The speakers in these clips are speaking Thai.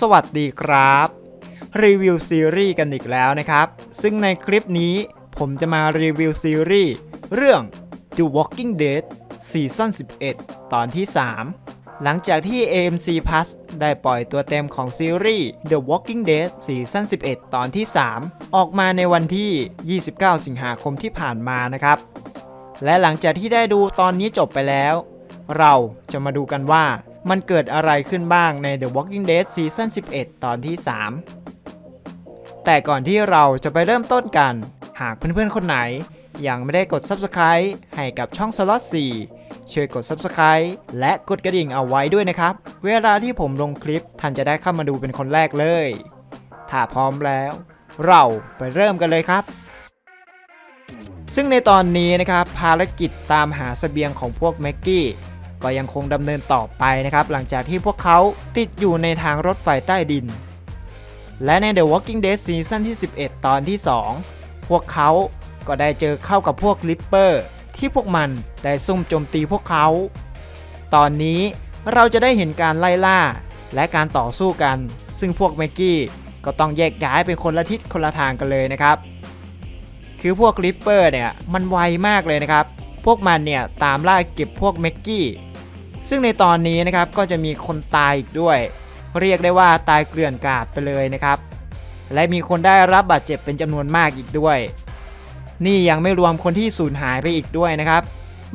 สวัสดีครับ รีวิวซีรีส์กันอีกแล้วนะครับ ซึ่งในคลิปนี้ผมจะมารีวิวซีรีส์เรื่อง The Walking Dead ซีซั่น11 ตอนที่ 3 หลังจากที่ AMC Plus ได้ปล่อยตัวเต็มของซีรีส์ The Walking Dead ซีซั่น11 ตอนที่ 3 ออกมาในวันที่ 29 สิงหาคมที่ผ่านมานะครับ และหลังจากที่ได้ดูตอนนี้จบไปแล้ว เราจะมาดูกันว่า มันเกิดอะไรขึ้นบ้างใน The Walking Dead ซีซั่น11 ตอนที่ 3 แต่ก่อนที่เราจะไปเริ่มต้นกัน หากเพื่อนๆ คนไหน ยังไม่ได้กด Subscribe ให้กับช่อง Slot 4ช่วยกด Subscribe และกดกระดิ่งเอาไว้ด้วยนะครับ เวลาที่ผมลงคลิปท่านจะได้เข้ามาดูเป็นคนแรกเลย ถ้าพร้อมแล้ว เราไปเริ่มกันเลยครับซึ่งในตอนนี้นะครับภารกิจตามหาเสบียงของพวกแม็กกี้ ก็ยังคงดำเนินต่อไปนะครับ หลังจากที่พวกเขาติดอยู่ในทางรถไฟใต้ดิน และใน The Walking Dead ซีซั่นที่ 11 ตอนที่ 2 พวกเขาก็ได้เจอเข้ากับพวกลิปเปอร์ที่พวกมันได้ซุ่มโจมตีพวกเขา ตอนนี้เราจะได้เห็นการไล่ล่าและการต่อสู้กัน ซึ่งพวกแม็กกี้ก็ต้องแยกย้ายเป็นคนละทิศคนละทางกันเลยนะครับ คือพวกลิปเปอร์เนี่ยมันไวมากเลยนะครับ พวกมันเนี่ยตามล่าเก็บพวกแม็กกี้ ซึ่งในตอนนี้นะครับก็จะมีคนตายอีกด้วย เรียกได้ว่าตายเกลื่อนกลาดไปเลยนะครับ และมีคนได้รับบาดเจ็บเป็นจำนวนมากอีกด้วย นี่ยังไม่รวมคนที่สูญหายไปอีกด้วยนะครับ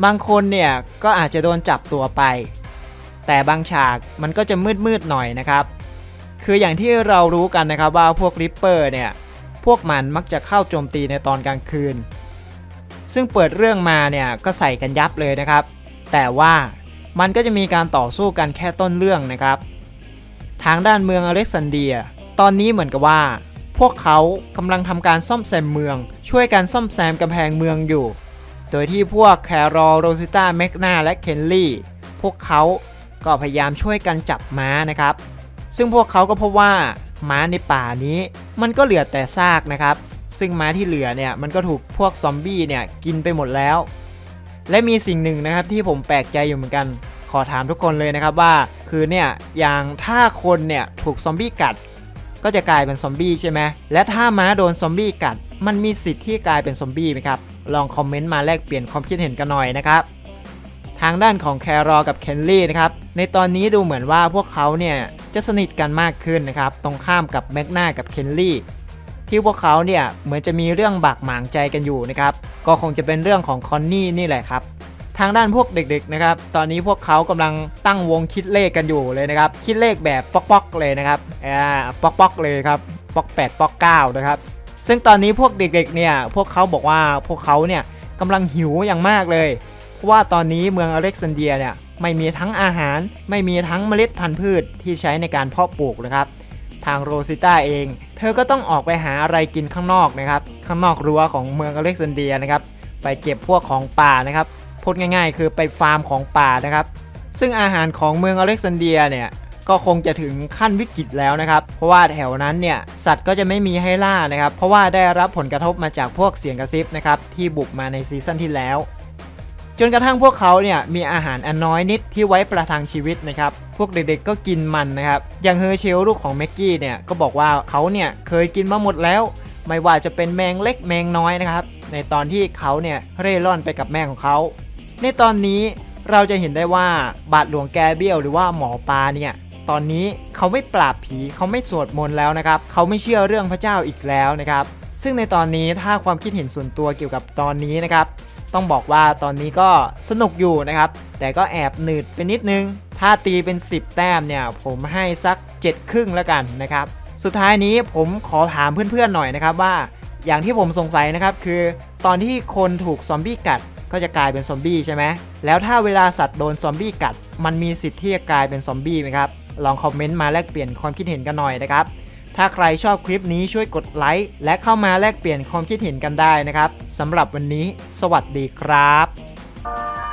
บางคนเนี่ยก็อาจจะโดนจับตัวไป แต่บางฉากมันก็จะมืดๆหน่อยนะครับ คืออย่างที่เรารู้กันนะครับว่าพวกริปเปอร์เนี่ยพวกมันมักจะเข้าโจมตีในตอนกลางคืน ซึ่งเปิดเรื่องมาเนี่ยก็ใส่กันยับเลยนะครับ แต่ว่า มันก็จะมีการต่อสู้กันแค่ต้นเรื่องนะครับ ทางด้านเมืองอเล็กซานเดีย ตอนนี้เหมือนกับว่า พวกเขากำลังทำการซ่อมแซมเมือง ช่วยกันซ่อมแซมกำแพงเมืองอยู่ โดยที่พวกแครอโรซิต้าแมกนาและเคนลี่ พวกเขาก็พยายามช่วยกันจับม้านะครับ ซึ่งพวกเขาก็พบว่าม้าในป่านี้ มันก็เหลือแต่ซากนะครับ ซึ่งม้าที่เหลือเนี่ยมันก็ถูกพวกซอมบี้เนี่ยกินไปหมดแล้ว และมีสิ่งหนึ่งนะครับที่ผมแปลกใจอยู่เหมือนกัน ขอถามทุกคนเลยนะครับว่า คือเนี่ยอย่างถ้าคนเนี่ยถูกซอมบี้กัด ก็จะกลายเป็นซอมบี้ใช่ไหมและถ้าม้าโดนซอมบี้กัด มันมีสิทธิ์ที่กลายเป็นซอมบี้ไหมครับลองคอมเมนต์มาแลกเปลี่ยนความคิดเห็นกันหน่อยนะครับทางด้านของแครอกับเคนลี่นะครับในตอนนี้ดูเหมือนว่าพวกเขาเนี่ยจะสนิทกันมากขึ้นนะครับตรงข้ามกับแมกนากับเคนลี่ ที่พวกเขาเนี่ยเหมือนจะมีเรื่องบากหมางใจกันอยู่นะครับก็คงจะเป็นเรื่องของคอนนี่นี่แหละครับทางด้านพวกเด็กๆนะครับ ตอนนี้พวกเขากำลังตั้งวงคิดเลขกันอยู่เลยนะครับ คิดเลขแบบป๊อกๆเลยนะครับอ่าป๊อกๆเลยครับป๊อก8ป๊อก9นะครับ ซึ่งตอนนี้พวกเด็กๆเนี่ย พวกเขาบอกว่าพวกเขาเนี่ยกำลังหิวอย่างมากเลย เพราะว่าตอนนี้เมืองอเล็กซานเดียเนี่ยไม่มีทั้งอาหาร ไม่มีทั้งเมล็ดพันธุ์พืชที่ใช้ในการเพาะปลูกนะครับ ทางโรซิต้าเอง เธอก็ต้องออกไปหาอะไรกินข้างนอกนะครับ ข้างนอกรั้วของเมืองอเล็กซานเดียนะครับ ไปเก็บพวกของป่านะครับพูดง่ายๆ คือไปฟาร์มของป่านะครับ ซึ่งอาหารของเมืองอเล็กซานเดียเนี่ยก็คงจะถึงขั้นวิกฤตแล้วนะครับ เพราะว่าแถวนั้นเนี่ยสัตว์ก็จะไม่มีให้ล่านะครับ เพราะว่าได้รับผลกระทบมาจากพวกเสียงกระซิบนะครับที่บุกมาในซีซั่นที่แล้ว จนกระทั่งพวกเขาเนี่ยมีอาหารอันน้อยนิดที่ไว้ประทังชีวิตนะครับ พวกเด็กๆก็กินมันนะครับ อย่างเฮอร์เชลลูกของแม็กกี้เนี่ยก็บอกว่าเขาเนี่ยเคยกินมาหมดแล้ว ไม่ว่าจะเป็นแมงเล็กแมงน้อยนะครับ ในตอนที่เขาเนี่ยเร่ร่อนไปกับแม่ของเขา ในตอนนี้เราจะเห็นได้ว่าบาทหลวงแกเบี้ยวหรือว่าหมอปลาเนี่ยตอนนี้เขาไม่ปราบผีเขาไม่สวดมนต์แล้วนะครับ เขาไม่เชื่อเรื่องพระเจ้าอีกแล้วนะครับ ซึ่งในตอนนี้ถ้าความคิดเห็นส่วนตัวเกี่ยวกับตอนนี้นะครับ ต้องบอกว่าตอนนี้ก็สนุกอยู่นะครับ แต่ก็แอบหนืดไปนิดนึง ถ้าตีเป็น 10 แต้มเนี่ย ผมให้สัก 7 ครึ่งแล้วกันนะครับ สุดท้ายนี้ผมขอถามเพื่อนๆหน่อยนะครับว่า อย่างที่ผมสงสัยนะครับคือ ตอนที่คนถูกซอมบี้กัดก็จะกลายเป็นซอมบี้ใช่ไหมแล้วถ้าเวลาสัตว์โดนซอมบี้กัด มันมีสิทธิ์ที่จะกลายเป็นซอมบี้ไหมครับ ลองคอมเมนต์มาแลกเปลี่ยนความคิดเห็นกันหน่อยนะครับ ถ้าใครชอบคลิปนี้ช่วยกดไลค์และเข้ามาแลกเปลี่ยนความคิดเห็นกันได้นะครับสำหรับวันนี้ สวัสดีครับ